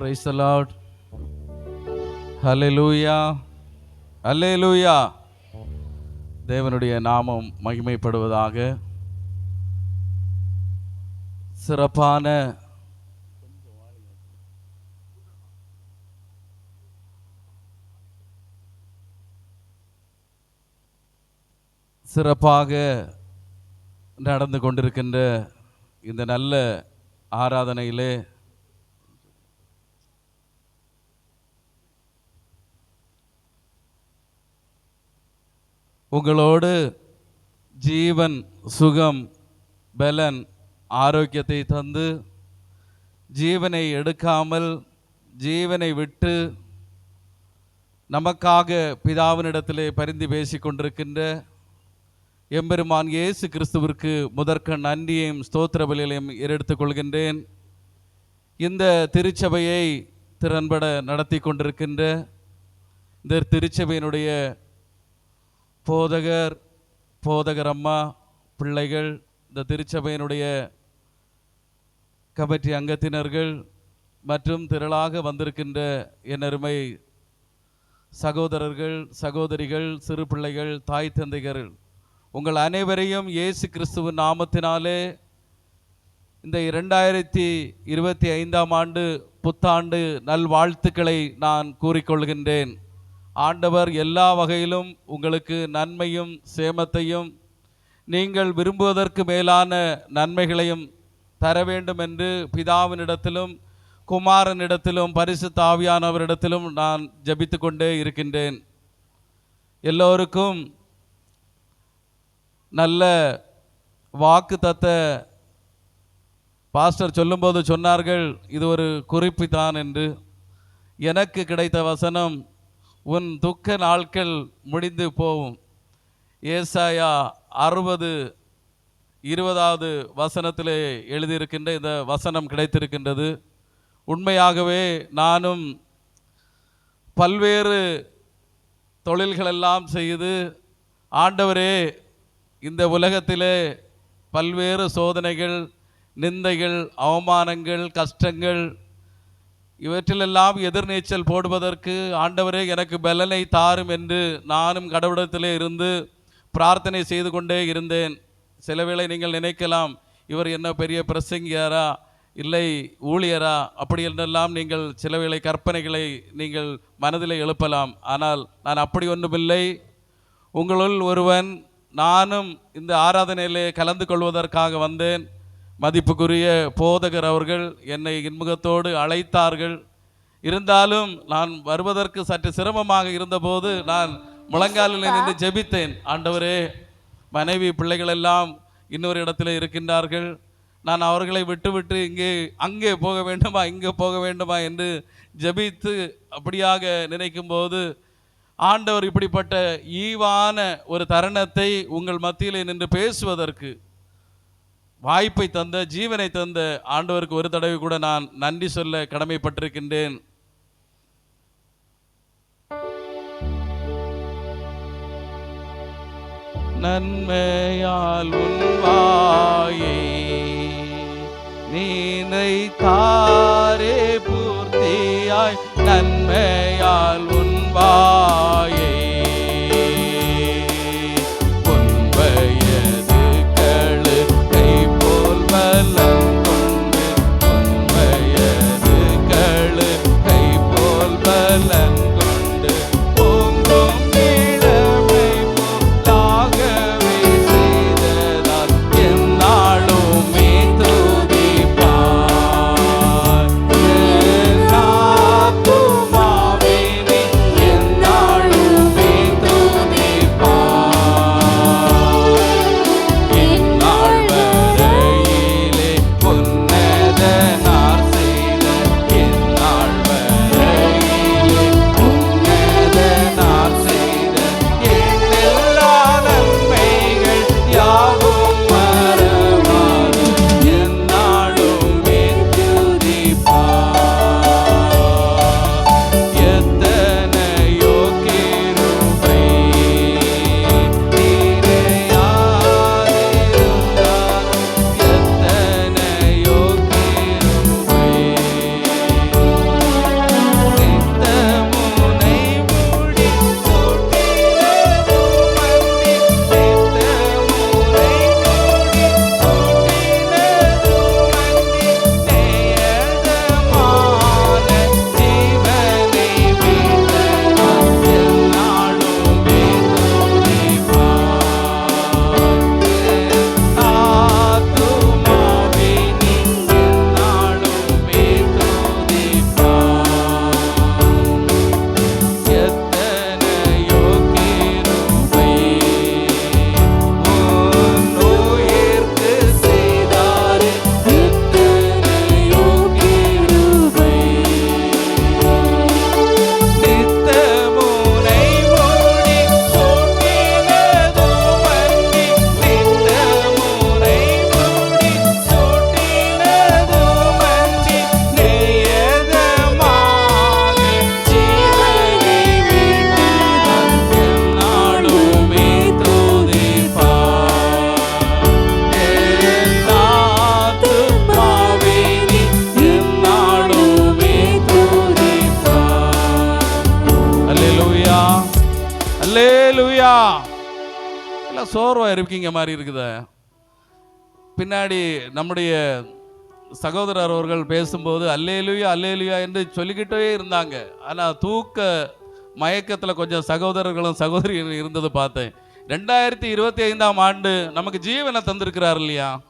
Price allot ஹலே லூயா ஹலே லூயா தேவனுடைய நாமம் மகிமைப்படுவதாக. சிறப்பான சிறப்பாக நடந்து கொண்டிருக்கின்ற இந்த நல்ல ஆராதனையிலே உங்களோடு ஜீவன் சுகம் பலன் ஆரோக்கியத்தை தந்து ஜீவனை எடுக்காமல் ஜீவனை விட்டு நமக்காக பிதாவினிடத்திலே பரிந்து பேசி கொண்டிருக்கின்ற எம்பெருமான் இயேசு கிறிஸ்துவிற்கு முதற்க நன்றியையும் ஸ்தோத்திர பலிகளையும் ஏறெடுத்துக் கொள்கின்றேன். இந்த திருச்சபையை திறன்பட நடத்தி கொண்டிருக்கின்ற இந்த திருச்சபையினுடைய போதகர் போதகர் அம்மா பிள்ளைகள் இந்த திருச்சபையினுடைய கமிட்டி அங்கத்தினர்கள் மற்றும் திரளாக வந்திருக்கின்ற என் அருமை சகோதரர்கள் சகோதரிகள் சிறு பிள்ளைகள் தாய் தந்தைகள் உங்கள் அனைவரையும் இயேசு கிறிஸ்துவின் நாமத்தினாலே இந்த இரண்டாயிரத்தி இருபத்தி ஐந்தாம் ஆண்டு புத்தாண்டு நல்வாழ்த்துக்களை நான் கூறிக்கொள்கின்றேன். ஆண்டவர் எல்லா வகையிலும் உங்களுக்கு நன்மையும் சேமத்தையும் நீங்கள் விரும்புவதற்கு மேலான நன்மைகளையும் தர வேண்டும் என்று பிதாவினிடத்திலும் குமாரனிடத்திலும் பரிசு தாவியானவரிடத்திலும் நான் ஜெபித்து கொண்டே இருக்கின்றேன். எல்லோருக்கும் நல்ல வாக்கு தத்த பாஸ்டர் சொல்லும்போது சொன்னார்கள் இது ஒரு குறிப்பு தான் என்று. எனக்கு கிடைத்த வசனம் உன் துக்க நாட்கள் முடிந்து போகும் ஏசாயா அறுபது இருபதாவது வசனத்திலே எழுதியிருக்கின்ற இந்த வசனம் கிடைத்திருக்கின்றது. உண்மையாகவே நானும் பல்வேறு தொழில்களெல்லாம் செய்து ஆண்டவரே இந்த உலகத்திலே பல்வேறு சோதனைகள் நிந்தைகள் அவமானங்கள் கஷ்டங்கள் இவற்றிலெல்லாம் எதிர்நீச்சல் போடுவதற்கு ஆண்டவரே எனக்கு பலனை தாரும் என்று நானும் கடவுளத்திலே இருந்து பிரார்த்தனை செய்து கொண்டே இருந்தேன். சில வேளை நீங்கள் நினைக்கலாம் இவர் என்ன பெரிய பிரசங்கியாரா? இல்லை ஊழியரா? அப்படி என்றெல்லாம் நீங்கள் சில வேளை கற்பனைகளை நீங்கள் மனதில் எழுப்பலாம். ஆனால் நான் அப்படி ஒன்றுமில்லை. உங்களுள் ஒருவன் நானும் இந்த ஆராதனையிலே கலந்து கொள்வதற்காக வந்தேன். மதிப்புக்குரிய போதகர் அவர்கள் என்னை இன்முகத்தோடு அழைத்தார்கள். இருந்தாலும் நான் வருவதற்கு சற்று சிரமமாக இருந்தபோது நான் முழங்காலில் நின்று ஜெபித்தேன். ஆண்டவரே மனைவி பிள்ளைகள் எல்லாம் இன்னொரு இடத்துல இருக்கின்றார்கள். நான் அவர்களை விட்டுவிட்டு இங்கே அங்கே போக வேண்டுமா இங்கே போக வேண்டுமா என்று ஜெபித்து அப்படியாக நினைக்கும்போது ஆண்டவர் இப்படிப்பட்ட ஈவான ஒரு தருணத்தை உங்கள் மத்தியில் நின்று பேசுவதற்கு வாய்ப்பை தந்த ஜீவனை தந்த ஆண்டவருக்கு ஒரு தடவை கூட நான் நன்றி சொல்ல கடமைப்பட்டிருக்கின்றேன். நன்மையால் உன்வாயே நீனை தாரே பூர்த்தியாய். நன்மை சோர்வாக இருக்கீங்க மாதிரி இருக்குது. பின்னாடி நம்முடைய சகோதரர் அவர்கள் பேசும்போது அல்லேலுயா அல்லேலுயா என்று சொல்லிக்கிட்டே இருந்தாங்க. ஆனால் தூக்க மயக்கத்தில் கொஞ்சம் சகோதரர்களும் சகோதரிகளும் இருந்தது பார்த்தேன். ரெண்டாயிரத்தி இருபத்தி ஐந்தாம் ஆண்டு நமக்கு ஜீவனை தந்திருக்கிறார் இல்லையா?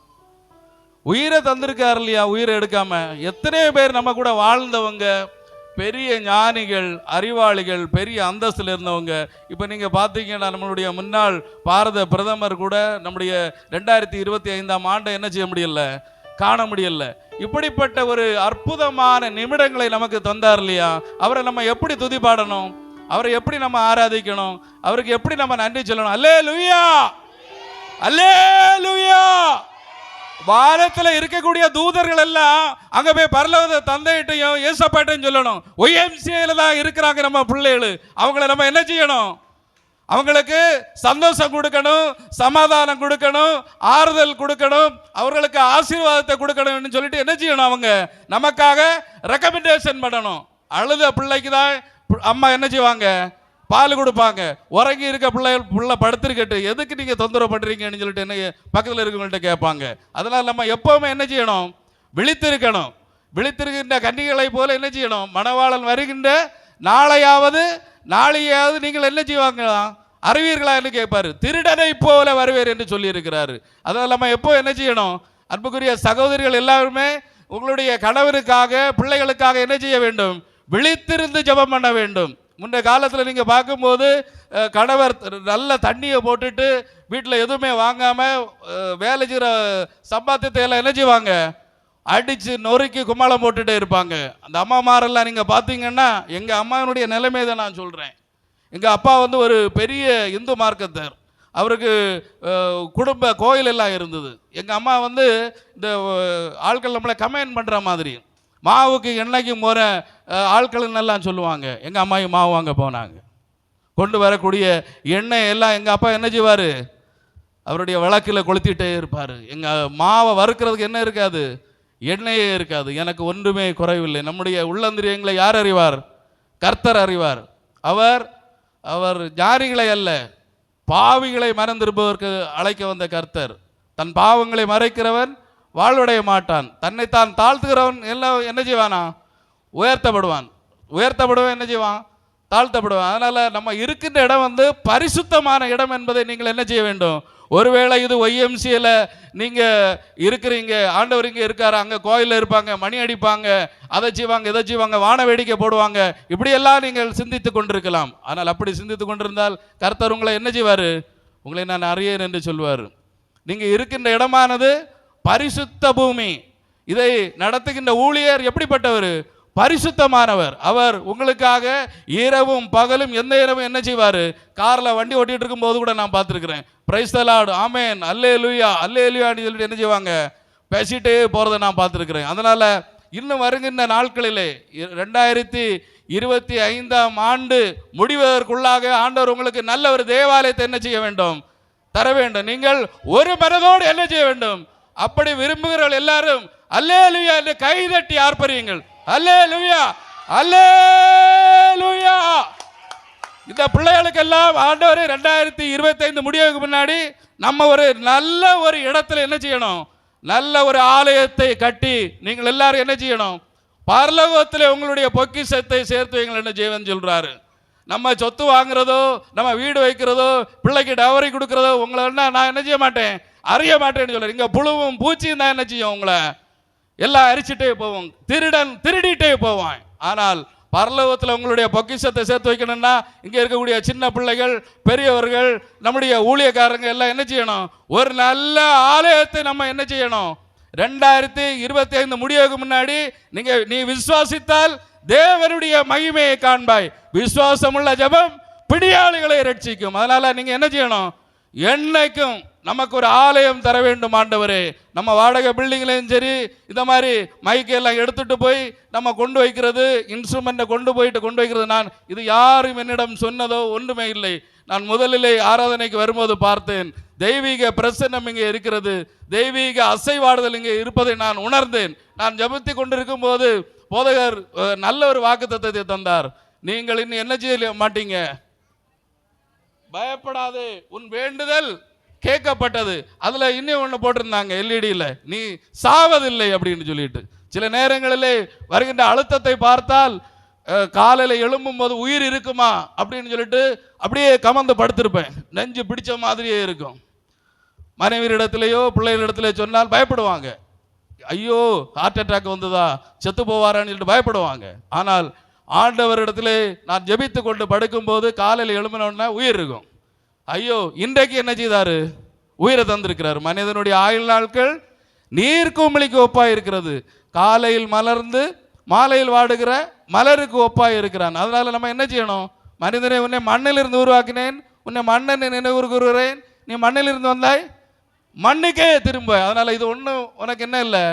உயிரை தந்திருக்கார் இல்லையா? உயிரை எடுக்காமல் எத்தனை பேர் நம்ம கூட வாழ்ந்தவங்க. பெரிய ஞானிகள் அறிவாளிகள் பெரிய அந்தஸ்தில் இருந்தவங்க. இப்போ நீங்கள் பார்த்தீங்கன்னா நம்மளுடைய முன்னாள் பாரத பிரதமர் கூட நம்முடைய ரெண்டாயிரத்தி இருபத்தி ஐந்தாம் ஆண்டை என்ன செய்ய முடியல? காண முடியல. இப்படிப்பட்ட ஒரு அற்புதமான நிமிடங்களை நமக்கு தந்தார் இல்லையா? அவரை நம்ம எப்படி துதி பாடணும்? அவரை எப்படி நம்ம ஆராதிக்கணும்? அவருக்கு எப்படி நம்ம நன்றி சொல்லணும்? அல்லே லுயா அல்லே லுயா வானத்தில் இருக்கக்கூடிய தூதர்கள் எல்லாம் அங்கே போய் பரலோக தந்தையிட்டையும் ஏசப்பாட்டையும் சொல்லணும். ஒய்எம்சிஏல தான் இருக்கிறாங்க நம்ம பிள்ளைகள். அவங்கள நம்ம என்ன செய்யணும்? அவங்களுக்கு சந்தோஷம் கொடுக்கணும் சமாதானம் கொடுக்கணும் ஆறுதல் கொடுக்கணும் அவர்களுக்கு ஆசீர்வாதத்தை கொடுக்கணும்னு சொல்லிட்டு என்ன செய்யணும் அவங்க? நமக்காக ரெக்கமெண்டேஷன் பண்ணணும். அழுத பிள்ளைக்கு தான் பு- அம்மா என்ன செய்வாங்க? பால் கொடுப்பாங்க. உறங்கி இருக்க பிள்ளை பிள்ளை படுத்திருக்கட்டு. எதுக்கு நீங்கள் தொந்தரவு பண்ணுறீங்கன்னு சொல்லிட்டு என்ன பக்கத்தில் இருக்கவங்கள்ட்ட கேட்பாங்க. அதனால் நம்ம எப்போவுமே என்ன செய்யணும்? விழித்திருக்கணும். விழித்திருக்கின்ற கன்னிகளை போல என்ன செய்யணும்? மணவாளன் வருகின்ற நாளையாவது நாளையாவது நீங்கள் என்ன செய்வாங்களா அறிவீர்களா என்று கேட்பார். திருடனை போல வருவேர் என்று சொல்லியிருக்கிறாரு. அதனால் நம்ம எப்போ என்ன செய்யணும்? அன்புக்குரிய சகோதரிகள் எல்லாருமே உங்களுடைய கணவருக்காக பிள்ளைகளுக்காக என்ன செய்ய வேண்டும்? விழித்திருந்து ஜெபம் பண்ண வேண்டும். முன்ன காலத்தில் நீங்கள் பார்க்கும்போது கணவர் நல்ல தண்ணியை போட்டுட்டு வீட்டில் எதுவுமே வாங்காமல் வேலை செய்கிற சம்பாத்தியத்தை எல்லாம் என்ன செய்வாங்க? அடித்து நொறுக்கி கும்மாளம் போட்டுகிட்டே இருப்பாங்க. அந்த அம்மா மாரெல்லாம் நீங்கள் பார்த்தீங்கன்னா எங்கள் அம்மாவினுடைய நிலைமை தான் நான் சொல்கிறேன் எங்கள் அப்பா வந்து ஒரு பெரிய இந்து மார்க்கத்தர். அவருக்கு குடும்ப கோயில் எல்லாம் இருந்தது. எங்கள் அம்மா வந்து இந்த ஆட்கள் நம்மளை கமெண்ட் பண்ணுற மாதிரி. மாவுக்கு எண்ணெய்க்கு முறை ஆட்களுக்கு எல்லாம் சொல்லுவாங்க. எங்கள் அம்மாயும் மாவு வாங்க போனாங்க. கொண்டு வரக்கூடிய எண்ணெய் எல்லாம் எங்கள் அப்பா என்ன செய்வார்? அவருடைய விளக்கில் கொளுத்திட்டே இருப்பார். எங்கள் மாவை வறுக்கிறதுக்கு என்ன இருக்காது? எண்ணெயே இருக்காது. எனக்கு ஒன்றுமே குறைவில்லை. நம்முடைய உள்ளந்திரியங்களை யார் அறிவார்? கர்த்தர் அறிவார். அவர் அவர் ஜாரிகளை அல்ல. பாவிகளை மறந்திருப்பதற்கு அழைக்க வந்த கர்த்தர். தன் பாவங்களை மறைக்கிறவன் வாழ்வடைய மாட்டான். தன்னைத்தான் தாழ்த்துகிறவன் எல்லாம் என்ன செய்வானா? உயர்த்தப்படுவான். உயர்த்தப்படுவன் என்ன செய்வான்? தாழ்த்தப்படுவான். அதனால் நம்ம இருக்கின்ற இடம் வந்து பரிசுத்தமான இடம் என்பதை நீங்கள் என்ன செய்ய வேண்டும்? ஒருவேளை இது ஒய்எம்சியில் நீங்கள் இருக்கிறீங்க ஆண்டவர் இங்கே இருக்கார் அங்கே கோயிலில் இருப்பாங்க மணி அடிப்பாங்க அதை செய்வாங்க இதை செய்வாங்க வான வேடிக்கை போடுவாங்க இப்படியெல்லாம் நீங்கள் சிந்தித்து கொண்டிருக்கலாம். ஆனால் அப்படி சிந்தித்து கொண்டிருந்தால் கர்த்தர் உங்களை என்ன செய்வார்? உங்களை நான் அறியேன் என்று சொல்வார். நீங்கள் இருக்கின்ற இடமானது பரிசுத்த பூமி. இதை நடத்துகின்ற ஊழியர் எப்படிப்பட்டவர்? பரிசுத்தமானவர். அவர் உங்களுக்காக இரவும் பகலும் எந்த இரவும் என்ன செய்வார்? காரில் வண்டி ஓட்டிகிட்டு இருக்கும்போது கூட நான் பார்த்துருக்குறேன். பிரைஸ் தலாடு ஆமேன் அல்லே லுயா அல்லே லுயான்னு சொல்லிட்டு என்ன செய்வாங்க? பேசிட்டே போகிறத நான் பார்த்துருக்குறேன். அதனால் இன்னும் வருகின்ற நாட்களிலே இ- ரெண்டாயிரத்தி இருபத்தி ஐந்தாம் ஆண்டு முடிவதற்குள்ளாக ஆண்டவர் உங்களுக்கு நல்ல ஒரு தேவாலயத்தை என்ன செய்ய வேண்டும்? தர வேண்டும். நீங்கள் ஒரு மனதோடு என்ன செய்ய வேண்டும்? அப்படி விரும்புகிறவர்கள் எல்லாரும் அல்லே லுயா என்று கைதட்டி ஆர்ப்பரியுங்கள். அல்லே லுயா அல்லே லுயா இந்த பிள்ளைகளுக்கெல்லாம் ஆண்டவர் ரெண்டாயிரத்தி இருபத்தைந்து முடிவுக்கு முன்னாடி நம்ம ஒரு நல்ல ஒரு இடத்துல என்ன செய்யணும்? நல்ல ஒரு ஆலயத்தை கட்டி நீங்கள் எல்லாரும் என்ன செய்யணும்? பரலோகத்தில் உங்களுடைய பொக்கிஷத்தை சேர்த்து வைங்கள் என்ன செய்வன் சொல்கிறாரு நம்ம சொத்து வாங்குறதோ நம்ம வீடு வைக்கிறதோ பிள்ளைக்கு டவரி கொடுக்குறதோ உங்களை என்ன நான் என்ன செய்ய மாட்டேன்? அறிய மாட்டேன்னு சொல்றேன் இங்கே புழுவும் பூச்சியும் தான் என்ன செய்யும் உங்களை? எல்லாம் அரிச்சிட்டே போவோம் திருடன் திருடிட்டே போவான். ஆனால் பரலோகத்தில் உங்களுடைய பொக்கிஷத்தை சேர்த்து வைக்கணும்னா இங்கே இருக்கக்கூடிய சின்ன பிள்ளைகள் பெரியவர்கள் நம்முடைய ஊழியக்காரங்க எல்லாம் என்ன செய்யணும்? ஒரு நல்ல ஆலயத்தை நம்ம என்ன செய்யணும்? ரெண்டாயிரத்தி இருபத்தி ஐந்து முடிவுக்கு முன்னாடி நீங்கள் நீ விசுவாசித்தால் தேவனுடைய மகிமையை காண்பாய். விசுவாசமுள்ள ஜெபம் பிடியாளிகளை ரட்சிக்கும். அதனால் நீங்கள் என்ன செய்யணும்? என்னைக்கும் நமக்கு ஒரு ஆலயம் தர வேண்டும் ஆண்டவரே. நம்ம வாடகை பில்டிங்லேயும் சரி இந்த மாதிரி மைக்கெல்லாம் எடுத்துட்டு போய் நம்ம கொண்டு வைக்கிறது இன்ஸ்ட்ருமெண்ட்டை கொண்டு போயிட்டு கொண்டு வைக்கிறது நான் இது யாரும் என்னிடம் சொன்னதோ ஒன்றுமே இல்லை. நான் முதலிலே ஆராதனைக்கு வரும்போது பார்த்தேன் தெய்வீக பிரசன்னம் இங்கே இருக்கிறது தெய்வீக அசைவாடுதல் இங்கே இருப்பதை நான் உணர்ந்தேன். நான் ஜபித்து கொண்டிருக்கும் போது போதகர் நல்ல ஒரு வாக்குத்தத்தத்தை தந்தார். நீங்கள் இன்னும் என்ன செய்ய மாட்டீங்க? பயப்படாதே உன் வேண்டுதல் கேட்கப்பட்டது. அதில் இன்னும் ஒன்று போட்டிருந்தாங்க எல்இடியில். நீ சாவதில்லை அப்படின்னு சொல்லிட்டு. சில நேரங்களிலே வருகின்ற அழுத்தத்தை பார்த்தால் காலையில் எழும்பும் போது உயிர் இருக்குமா? அப்படின்னு சொல்லிட்டு அப்படியே கமந்து படுத்திருப்பேன். நெஞ்சு பிடிச்ச மாதிரியே இருக்கும். மனைவியிடத்திலேயோ பிள்ளைகளிடத்திலே சொன்னால் பயப்படுவாங்க. ஐயோ ஹார்ட் அட்டாக் வந்ததா? செத்து போவாரான்னு சொல்லிட்டு பயப்படுவாங்க. ஆனால் ஆண்டவரிடத்திலே நான் ஜெபித்து கொண்டு படுக்கும்போது காலையில் எழும்பினோன்னா உயிர் இருக்கும். ஐயோ இன்றைக்கு என்ன செய்தாரு? உயிரை தந்திருக்கிறார். மனிதனுடைய ஆயுள் நாட்கள் நீர் குமிழிக்கு ஒப்பாக இருக்கிறது காலையில் மலர்ந்து மாலையில் வாடுகிற மலருக்கு ஒப்பாக இருக்கிறான் அதனால் நம்ம என்ன செய்யணும்? மனிதனை உன்னை மண்ணிலிருந்து உருவாக்கினேன். உன்னை மண்ணனை நினைவு கூறுகிறேன் நீ மண்ணிலிருந்து வந்தாய். மண்ணுக்கே திரும்ப. அதனால இது ஒன்றும் உனக்கு என்ன இல்லை?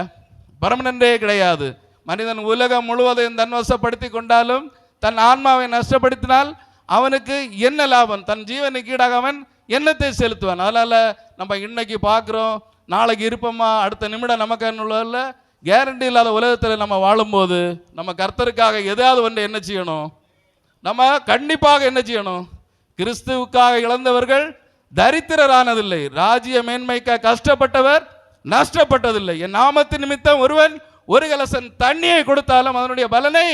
பரமனன்றே கிடையாது. மனிதன் உலகம் முழுவதையும் தன்வசப்படுத்தி கொண்டாலும் தன் ஆன்மாவை நஷ்டப்படுத்தினால் அவனுக்கு என்ன லாபம்? தன் ஜீவனுக்கு கீடாக அவன் எண்ணத்தை செலுத்துவான்? அதனால் நம்ம இன்னைக்கு பார்க்குறோம் நாளைக்கு இருப்போமா? அடுத்த நிமிடம் நமக்கு உள்ள கேரண்டி இல்லாத உலகத்தில் நம்ம வாழும்போது நம்ம கர்த்தருக்காக எதாவது ஒன்று என்ன செய்யணும்? நம்ம கண்டிப்பாக என்ன செய்யணும்? கிறிஸ்துவுக்காக இழந்தவர்கள் தரித்திரரானதில்லை. ராஜ்ய மேன்மைக்காக கஷ்டப்பட்டவர் நஷ்டப்பட்டதில்லை. என் நாமத்தின் நிமித்தம் ஒருவன் ஒரு கலசன் தண்ணியை கொடுத்தாலும் அதனுடைய பலனை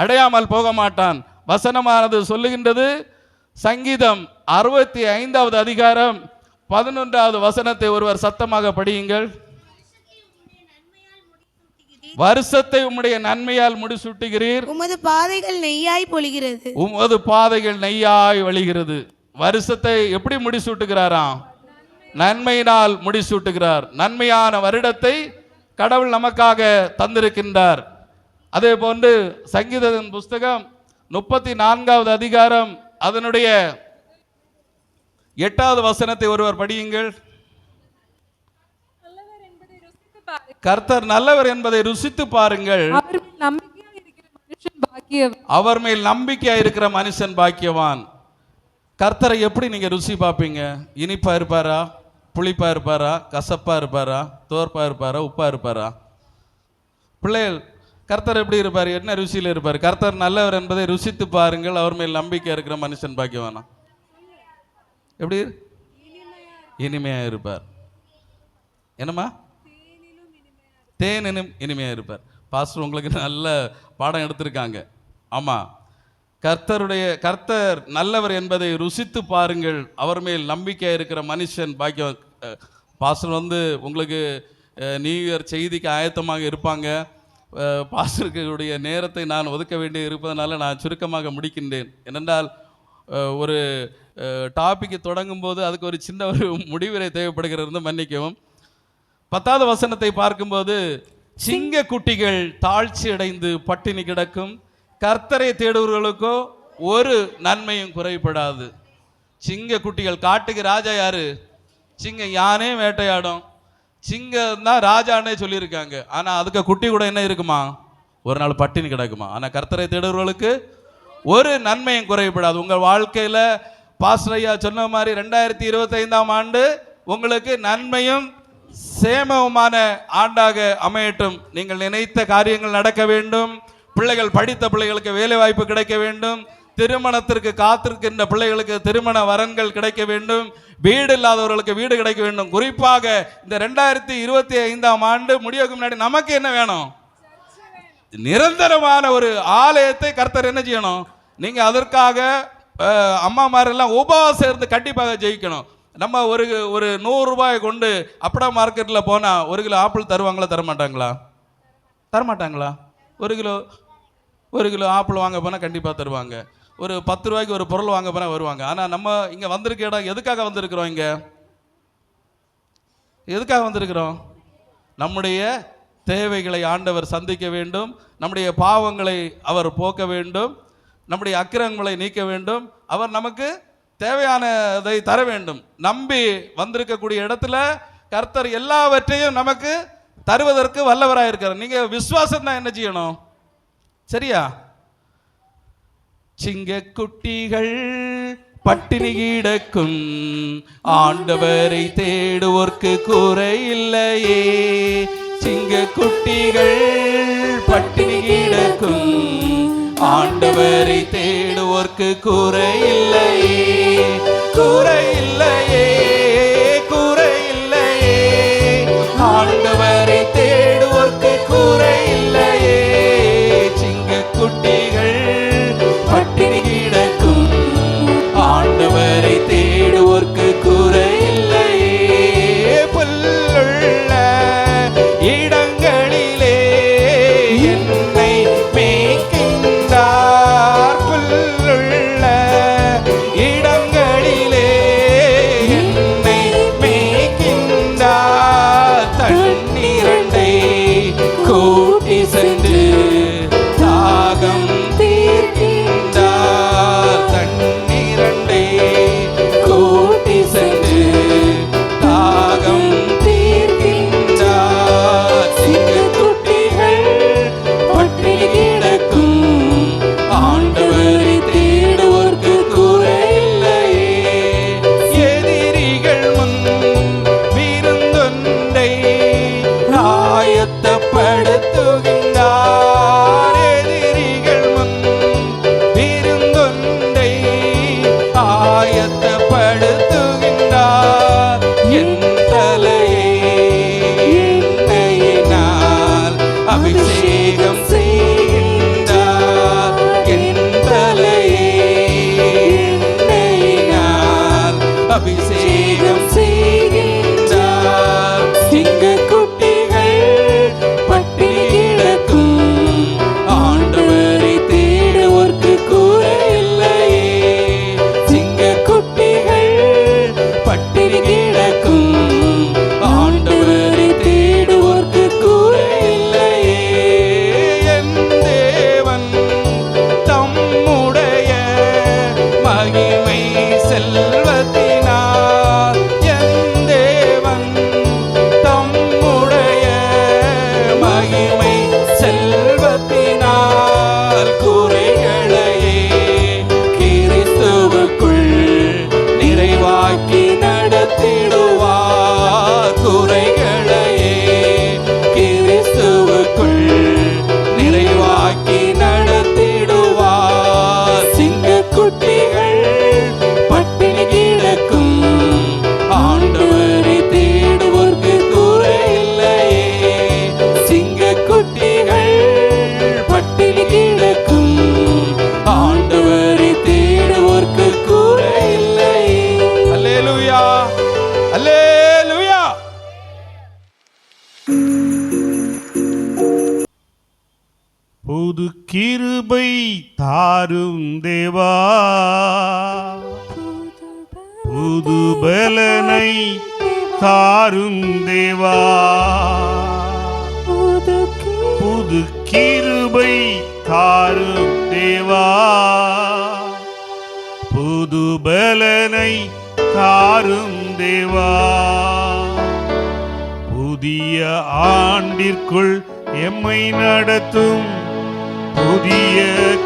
அடையாமல் போக மாட்டான் வசனமானது சொல்லுகின்றது சங்கீதம் அறுபத்தி ஐந்தாவது அதிகாரம் பதினொன்றாவது வசனத்தை ஒருவர் சத்தமாக படியுங்கள். வருஷத்தை உம்முடைய நன்மையால் முடிசூட்டுகிறீர். உமது பாதைகள் நெய்யாய் பொழிகிறது. உமது பாதைகள் நெய்யாய் வழிகிறது. வருஷத்தை எப்படி முடிசூட்டுகிறாராம்? நன்மையினால் முடிசூட்டுகிறார். நன்மையான வருடத்தை கடவுள் நமக்காக தந்திருக்கின்றார். அதே போன்று சங்கீதத்தின் புஸ்தகம் முப்பத்தி நான்காவது அதிகாரம் அதனுடைய எட்டாவது வசனத்தை ஒருவர் படியுங்கள். கர்த்தர் நல்லவர் என்பதை ருசித்து பாருங்கள். அவர் மேல் நம்பிக்கையா இருக்கிற மனுஷன் பாக்கியவான். கர்த்தரை எப்படி நீங்க ருசி பார்ப்பீங்க? இனிப்பா இருப்பாரா? புளிப்பா இருப்பாரா? கசப்பா இருப்பாரா? தோற்பா இருப்பாரா? உப்பா இருப்பாரா? பிள்ளைகள் கர்த்தர் எப்படி இருப்பார்? என்ன ருசியில் இருப்பார்? கர்த்தர் நல்லவர் என்பதை ருசித்து பாருங்கள். அவர் மேல் நம்பிக்கை இருக்கிற மனுஷன் பாக்கியவானா? எப்படி? இனிமையாக இருப்பார். என்னம்மா? தேனினும் இனிமையாக இருப்பார். பாஸ்டர் உங்களுக்கு நல்ல பாடம் எடுத்திருக்காங்க. ஆமாம் கர்த்தருடைய கர்த்தர் நல்லவர் என்பதை ருசித்து பாருங்கள். அவர் மேல் நம்பிக்கை இருக்கிற மனுஷன் பாக்கியம் பாஸ்டர் வந்து உங்களுக்கு நியூ இயர் செய்திக்கு ஆயத்தமாக இருப்பாங்க. அஹ், நேரத்தை நான் ஒதுக்க வேண்டி இருப்பதனால நான் சுருக்கமாக முடிக்கின்றேன். ஏனென்றால் ஒரு டாபிக் தொடங்கும் போது அதுக்கு ஒரு சின்ன ஒரு முடிவுரை தேவைப்படுகிறது மன்னிக்கவும். பத்தாவது வசனத்தை பார்க்கும்போது சிங்க குட்டிகள் தாழ்ச்சி அடைந்து பட்டினி கிடக்கும். கர்த்தரை தேடுவர்களுக்கோ ஒரு நன்மையும் குறைபடாது. சிங்க குட்டிகள் காட்டுக்கு ராஜா யாரு? சிங்க யானே வேட்டையாடும். சிங்கம் தான் ராஜானே சொல்லியிருக்காங்க. ஆனால் அதுக்கு குட்டி கூட என்ன இருக்குமா? ஒரு நாள் பட்டினி கிடக்குமா? ஆனால் கர்த்தரை தேடுறவர்களுக்கு ஒரு நன்மையும் குறைபடாது உங்கள் வாழ்க்கையில் பாஸ்ரையா சொன்ன மாதிரி ரெண்டாயிரத்தி இருபத்தைந்தாம் ஆண்டு உங்களுக்கு நன்மையும் சேமவுமான ஆண்டாக அமையட்டும். நீங்கள் நினைத்த காரியங்கள் நடக்க வேண்டும். பிள்ளைகள் படித்த பிள்ளைகளுக்கு வேலை வாய்ப்பு கிடைக்க வேண்டும். திருமணத்திற்கு காத்திருக்கின்ற பிள்ளைகளுக்கு திருமண வரன்கள் கிடைக்க வேண்டும். வீடு இல்லாதவர்களுக்கு வீடு கிடைக்க வேண்டும். குறிப்பாக இந்த ரெண்டாயிரத்தி இருபத்தி ஐந்தாம் ஆண்டு முடிவுக்கு முன்னாடி நமக்கு என்ன வேணும்? நிரந்தரமான ஒரு ஆலயத்தை கர்த்தர் என்ன செய்யணும்? நீங்க அதற்காக அம்மாமாரெல்லாம் உபவாசம் இருந்து கண்டிப்பாக ஜெயிக்கணும். நம்ம ஒரு ஒரு நூறு ரூபாயை கொண்டு அப்படா மார்க்கெட்டில் போனால் ஒரு கிலோ ஆப்பிள் தருவாங்களா தரமாட்டாங்களா? தரமாட்டாங்களா? ஒரு கிலோ ஒரு கிலோ ஆப்பிள் வாங்க போனால் கண்டிப்பாக தருவாங்க. ஒரு பத்து ரூபாய்க்கு ஒரு பொருள் வாங்க போனால் வருவாங்க. ஆனால் நம்ம இங்கே வந்திருக்க இடம் எதுக்காக வந்திருக்கிறோம் இங்கே? எதுக்காக வந்திருக்கிறோம்? நம்முடைய தேவைகளை ஆண்டவர் சந்திக்க வேண்டும். நம்முடைய பாவங்களை அவர் போக்க வேண்டும். நம்முடைய அக்கிரங்களை நீக்க வேண்டும். அவர் நமக்கு தேவையானதை தர வேண்டும். நம்பி வந்திருக்கக்கூடிய இடத்துல கர்த்தர் எல்லாவற்றையும் நமக்கு தருவதற்கு வல்லவராக இருக்கிறார் நீங்கள் விசுவாசம் தான் என்ன செய்யணும்? சரியா? சிங்கக்குட்டிகள் பட்டினி கிடக்கும். ஆண்டவரை தேடுவோர்க்கு குறை இல்லையே. சிங்க குட்டிகள் பட்டினி கிடக்கும். ஆண்டவரை தேடுவோர்க்கு குறை இல்லையே. குறை இல்லையே. தாரும் தேவா. புதிய ஆண்டிற்குள் எம்மை நடத்தும். புதிய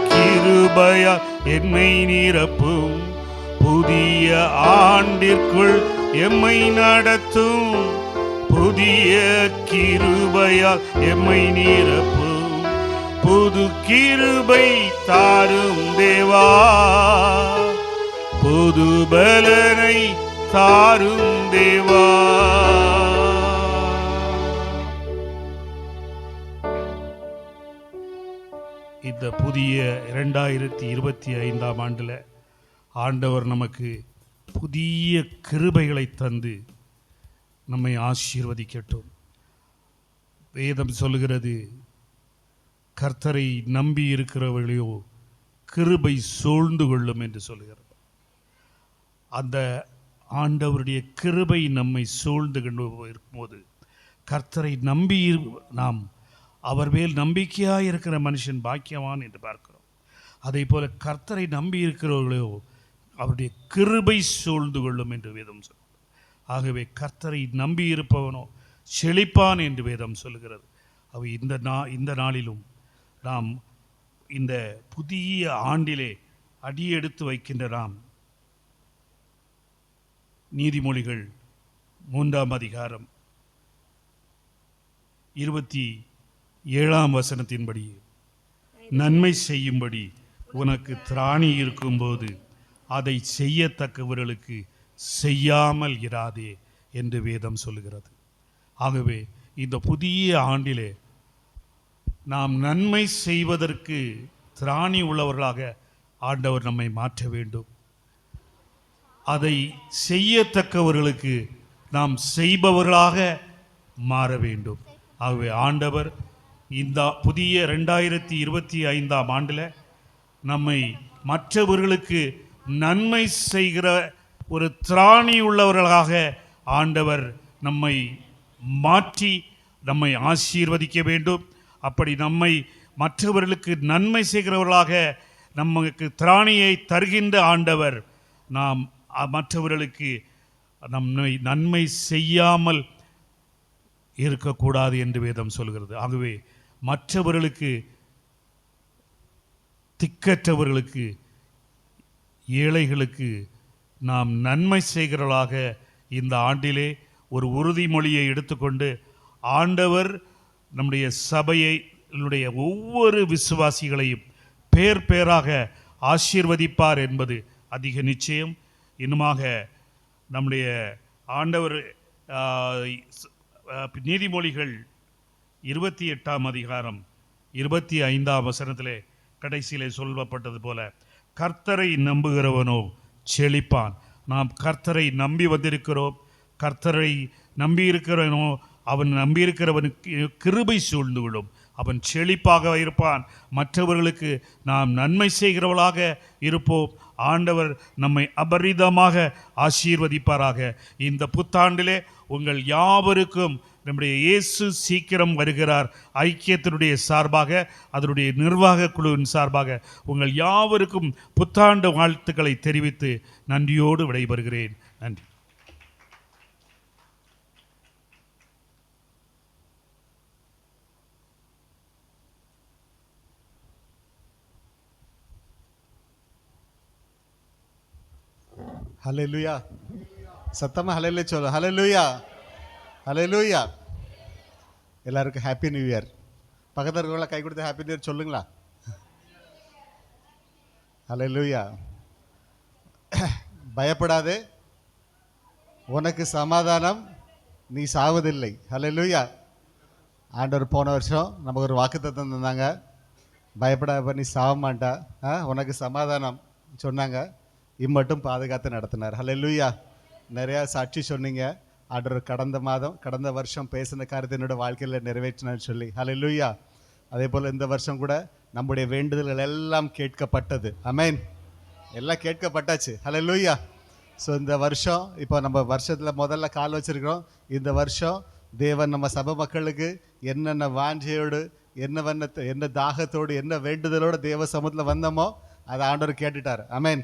கிருபையா என்னை நிரப்பும். புதிய ஆண்டிற்குள் எம்மை நடத்தும். புதிய கிருபையால் எம்மை நிரப்பும். புது கிருபை தாரும் தேவா. புது பலனை தாரும் தேவா. இந்த புதிய இரண்டாயிரத்தி இருபத்தி ஐந்தாம் ஆண்டில் ஆண்டவர் நமக்கு புதிய கிருபைகளை தந்து நம்மை ஆசீர்வதிக்கட்டும். வேதம் சொல்லுகிறது கர்த்தரை நம்பி இருக்கிறவர்களையோ கிருபை சூழ்ந்து கொள்ளும் என்று சொல்கிறார் அந்த ஆண்டவருடைய கிருபை நம்மை சூழ்ந்து கொண்டு இருக்கும்போது கர்த்தரை நம்பி நாம் அவர் மேல் நம்பிக்கையாக இருக்கிற மனுஷன் பாக்கியவான் என்று பார்க்கிறோம். அதே போல் கர்த்தரை நம்பி இருக்கிறவர்களோ அவருடைய கிருபை சூழ்ந்து கொள்ளும் என்று வேதம் சொல்லுகிறது ஆகவே கர்த்தரை நம்பி இருப்பவனோ செழிப்பான் என்று வேதம் சொல்லுகிறது. அவை இந்த நா இந்த நாளிலும் நாம் இந்த புதிய ஆண்டிலே அடியெடுத்து வைக்கின்ற நாம் நீதிமொழிகள் மூன்றாம் அதிகாரம். இருபத்தி ஏழாம் வசனத்தின்படி நன்மை செய்யும்படி உனக்கு திராணி இருக்கும்போது அதை செய்யத்தக்கவர்களுக்கு செய்யாமல் இராதே என்று வேதம் சொல்லுகிறது. ஆகவே இந்த புதிய ஆண்டிலே நாம் நன்மை செய்வதற்கு திராணி உள்ளவர்களாக ஆண்டவர் நம்மை மாற்ற வேண்டும். அதை செய்யத்தக்கவர்களுக்கு நாம் செய்பவர்களாக மாற வேண்டும். ஆகவே ஆண்டவர் இந்த புதிய ரெண்டாயிரத்தி இருபத்தி ஐந்தாம் ஆண்டில் நம்மை மற்றவர்களுக்கு நன்மை செய்கிற ஒரு திராணி உள்ளவர்களாக ஆண்டவர் நம்மை மாற்றி நம்மை ஆசீர்வதிக்க வேண்டும். அப்படி நம்மை மற்றவர்களுக்கு நன்மை செய்கிறவர்களாக நமக்கு திராணியை தருகின்ற ஆண்டவர் நாம் மற்றவர்களுக்கு நம்மை நன்மை செய்யாமல் இருக்கக்கூடாது என்று வேதம் சொல்கிறது. ஆகவே மற்றவர்களுக்கு திக்கற்றவர்களுக்கு ஏழைகளுக்கு நாம் நன்மை செய்கிறவர்களாக இந்த ஆண்டிலே ஒரு உறுதிமொழியை எடுத்துக்கொண்டு ஆண்டவர் நம்முடைய சபையை ஒவ்வொரு விசுவாசிகளையும் பேர் பேராக ஆசீர்வதிப்பார் என்பது அதிக நிச்சயம். இன்னுமாக நம்முடைய ஆண்டவர் நீதிமொழிகள் இருபத்தி எட்டாம் அதிகாரம் இருபத்தி ஐந்தாம் வசனத்திலே கடைசியிலே சொல்லப்பட்டது போல கர்த்தரை நம்புகிறவனோ செழிப்பான். நாம் கர்த்தரை நம்பி வந்திருக்கிறோம். கர்த்தரை நம்பி இருக்கிறவனோ அவன் நம்பியிருக்கிறவனுக்கு கிருபை சூழ்ந்து விடும் அவன் செழிப்பாக இருப்பான். மற்றவர்களுக்கு நாம் நன்மை செய்கிறவளாக இருப்போம். ஆண்டவர் நம்மை அபரிதமாக ஆசீர்வதிப்பாராக. இந்த புத்தாண்டிலே உங்கள் யாவருக்கும் நம்முடைய இயேசு சீக்கிரம் வருகிறார். ஐக்கியத்தினுடைய சார்பாக அதனுடைய நிர்வாக குழுவின் சார்பாக உங்கள் யாவருக்கும் புத்தாண்டு வாழ்த்துக்களை தெரிவித்து நன்றியோடு விடைபெறுகிறேன். நன்றி. ஹalleluya சத்தமாக ஹalleluya சொல்லு. ஹalleluya ஹalleluya எல்லாருக்கும் ஹாப்பி நியூ இயர் பக்கத்தில் இருக்கவங்கள கை கொடுத்து ஹாப்பி நியூ இயர் சொல்லுங்களா? ஹalleluya பயப்படாதே. உனக்கு சமாதானம். நீ சாவதில்லை. ஹalleluya ஆண்டவர் போன வருஷம் நமக்கு ஒரு வாக்குத்தத்தம் தந்தாங்க. பயப்படாத நீ சாவ மாட்டா ஆ, உனக்கு சமாதானம் சொன்னாங்க. இம்மட்டும் பாதுகாத்து நடத்தினார். ஹalleluya. நிறையா சாட்சி சொன்னீங்க. ஆண்டவர் கடந்த மாதம் கடந்த வருஷம் பேசின காரியத்தை என்னோடய வாழ்க்கையில் நிறைவேற்றினான்னு சொல்லி. ஹalleluya. அதே போல் இந்த வருஷம் கூட நம்முடைய வேண்டுதல்கள் எல்லாம் கேட்கப்பட்டது. அமேன் எல்லாம் கேட்கப்பட்டாச்சு. ஹalleluya ஸோ இந்த வருஷம் இப்போ நம்ம வருஷத்தில் முதல்ல கால் வச்சிருக்கிறோம். இந்த வருஷம் தேவன் நம்ம சபை மக்களுக்கு என்னென்ன வாஞ்சையோடு என்ன வண்ண என்ன தாகத்தோடு என்ன வேண்டுதலோடு தேவ சமூகத்தில் வந்தோமோ அதை ஆண்டவர் கேட்டுட்டார். அமேன்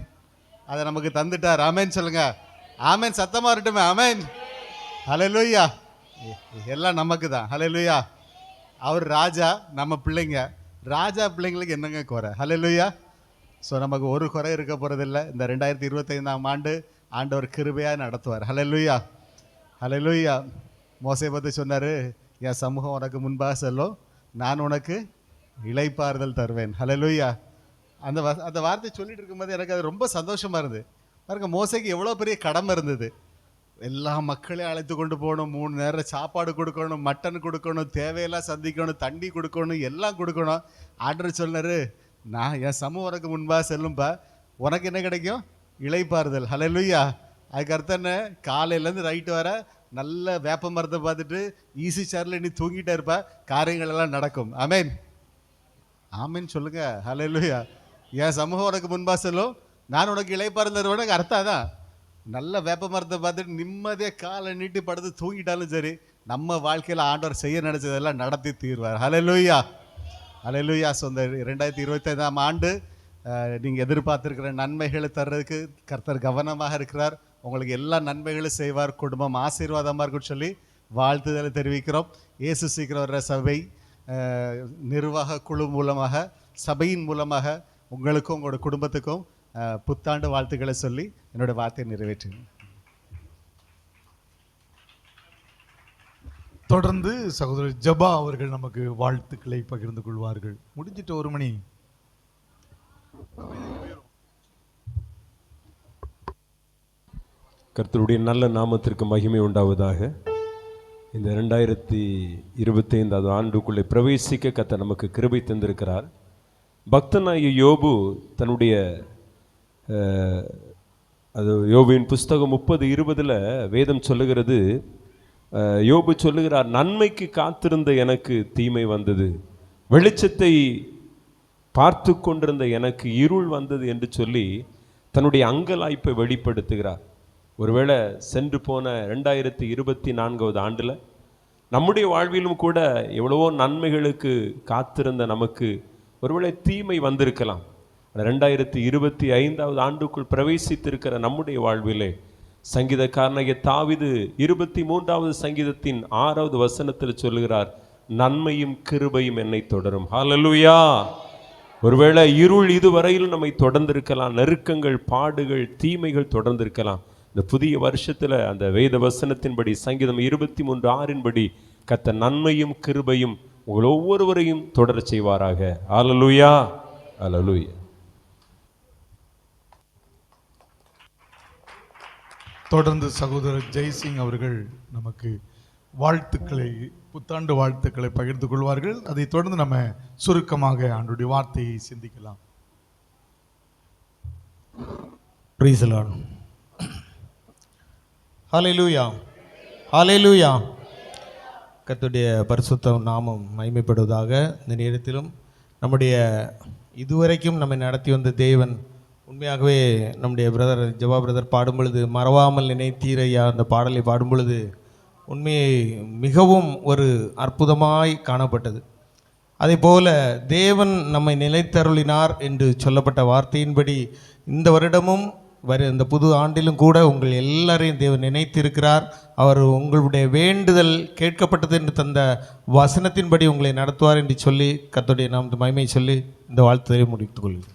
அதை நமக்கு தந்துட்டார். ஆமேன் சொல்லுங்க. ஆமேன் சத்தமாக இருக்கட்டுமே. ஆமேன். ஹalleluya. எல்லாம் நமக்கு தான் ஹalleluya. அவர் ராஜா நம்ம பிள்ளைங்க. ராஜா பிள்ளைங்களுக்கு என்னங்க குறை? ஹalleluya. ஸோ நமக்கு ஒரு குறை இருக்க போகிறதில்ல இந்த ரெண்டாயிரத்தி இருபத்தைந்தாம் ஆண்டு ஆண்டவர் கிருபையாக நடத்துவார். ஹalleluya. ஹalleluya. மோசை பற்றி சொன்னார் என் சமூகம் உனக்கு முன்பாக செல்லும். நான் உனக்கு இளைப்பாறுதல் தருவேன். ஹalleluya. அந்த வ அந்த வார்த்தை சொல்லிட்டு இருக்கும்போது எனக்கு அது ரொம்ப சந்தோஷமாக இருந்தது. பாருங்க மோசைக்கு எவ்வளோ பெரிய கடமை இருந்தது. எல்லா மக்களையும் அழைத்து கொண்டு போகணும் மூணு நேரம் சாப்பாடு கொடுக்கணும் மட்டன் கொடுக்கணும் தேவையெல்லாம் சந்திக்கணும் தண்ணி கொடுக்கணும் எல்லாம் கொடுக்கணும். ஆர்டர் சொன்னாரு நான் என் சமூகம் உனக்கு முன்பாக செல்லும்பா. உனக்கு என்ன கிடைக்கும்? இளைப்பாறுதல். ஹalleluya அதுக்கு அர்த்தம் என்ன? காலையிலேருந்து ரைட்டு வர நல்ல வேப்ப மரத்தை பார்த்துட்டு ஈஸி சேரில் நீ தூங்கிட்டே இருப்ப. காரியங்கள் எல்லாம் நடக்கும். ஆமீன் சொல்லுங்கள் ஹலோ ஹalleluya என் சமூகம் உனக்கு முன்பா செல்லும். நான் உனக்கு இளைப்பாறுதல் உனக்கு அர்த்தம் அதான். நல்ல வேப்ப மரத்தை பார்த்துட்டு நிம்மதியாக காலை நீட்டி படுத்து தூங்கிட்டாலும் சரி நம்ம வாழ்க்கையில் ஆண்டவர் செய்ய நினச்சதெல்லாம் நடத்தி தீர்வார். ஹலலூயா ஹலலூயா சொந்த ரெண்டாயிரத்தி இருபத்தைந்தாம் ஆண்டு நீங்கள் எதிர்பார்த்துருக்கிற நன்மைகளை தர்றதுக்கு கர்த்தர் கவனமாக இருக்கிறார். உங்களுக்கு எல்லா நன்மைகளும் செய்வார். குடும்பம் ஆசீர்வாதமாக இருக்குன்னு சொல்லி வாழ்த்துதலை தெரிவிக்கிறோம். இயேசு சீக்கிரம் வர்ற சபை நிர்வாக குழு மூலமாக சபையின் மூலமாக உங்களுக்கும் உங்களோட குடும்பத்துக்கும் புத்தாண்டு வாழ்த்துக்களை சொல்லி என்னோட வார்த்தையை நிறைவேற்றுங்க தொடர்ந்து சகோதரர் ஜபா அவர்கள் நமக்கு வாழ்த்துக்களை பகிர்ந்து கொள்வார்கள். முடிஞ்சிட்டு ஒரு மணி. கர்த்தருடைய நல்ல நாமத்திற்கு மகிமை உண்டாவதாக. இந்த ரெண்டாயிரத்தி இருபத்தைந்தாவது ஆண்டுக்குள்ளே பிரவேசிக்க கத்த நமக்கு கிருபை தந்திருக்கிறார். பக்தனாகிய யோபு தன்னுடைய அது யோபுவின் புஸ்தகம் முப்பது இருபதில் வேதம் சொல்லுகிறது யோபு சொல்லுகிறார் நன்மைக்கு காத்திருந்த எனக்கு தீமை வந்தது. வெளிச்சத்தை பார்த்து கொண்டிருந்த எனக்கு இருள் வந்தது என்று சொல்லி தன்னுடைய அங்கலாய்ப்பை வெளிப்படுத்துகிறார். ஒருவேளை சென்று போன ரெண்டாயிரத்தி இருபத்தி நான்காவது ஆண்டில் நம்முடைய வாழ்விலும் கூட எவ்வளவோ நன்மைகளுக்கு காத்திருந்த நமக்கு ஒருவேளை தீமை வந்திருக்கலாம். ரெண்டாயிரத்தி இருபத்தி ஐந்தாவது ஆண்டுக்குள் பிரவேசித்திருக்கிற நம்முடைய வாழ்விலே சங்கீதக்காரனாகிய தாவிது இருபத்தி மூன்றாவது சங்கீதத்தின் ஆறாவது வசனத்தில் சொல்லுகிறார் நன்மையும் கிருபையும் என்னை தொடரும். ஹாலலுயா ஒருவேளை இருள் இதுவரையிலும் நம்மை தொடர்ந்திருக்கலாம் நெருக்கங்கள் பாடுகள் தீமைகள் தொடர்ந்திருக்கலாம். இந்த புதிய வருஷத்தில் அந்த வேத வசனத்தின்படி சங்கீதம் இருபத்தி மூன்று ஆறின்படி கத்த நன்மையும் கிருபையும் உங்கள் ஒவ்வொருவரையும் தொடர செய்வாராக. அலலுயா அலலுயா தொடர்ந்து சகோதரர் ஜெய்சிங் அவர்கள் நமக்கு வாழ்த்துக்களை புத்தாண்டு வாழ்த்துக்களை பகிர்ந்து கொள்வார்கள். அதை தொடர்ந்து நம்ம சுருக்கமாக ஆண்டுடைய வார்த்தையை சிந்திக்கலாம். ப்ரீசலான் ஹalleluya லூயா கத்துடைய பரிசுத்த நாமம் மகிமைப்படுவதாக இந்த நேரத்திலும் நம்முடைய இதுவரைக்கும் நம்மை நடத்தி வந்த தேவன் உண்மையாகவே நம்முடைய பிரதர் ஜவா பிரதர் பாடும் பொழுது மறவாமல் நினைத்தீரையா? அந்த பாடலை பாடும் பொழுது உண்மையை மிகவும் ஒரு அற்புதமாய் காணப்பட்டது. அதே போல தேவன் நம்மை நிலைத்தருளினார் என்று சொல்லப்பட்ட வார்த்தையின்படி இந்த வருடமும் வரு இந்த புது ஆண்டிலும் கூட உங்கள் எல்லாரையும் தேவன் நினைத்திருக்கிறார். அவர் உங்களுடைய வேண்டுதல் கேட்கப்பட்டது என்று தந்த வசனத்தின்படி உங்களை நடத்துவார் என்று சொல்லி கத்துடைய நாம் மகிமையை சொல்லி இந்த வாழ்த்துதலை முடித்துக் கொள்கிறேன்.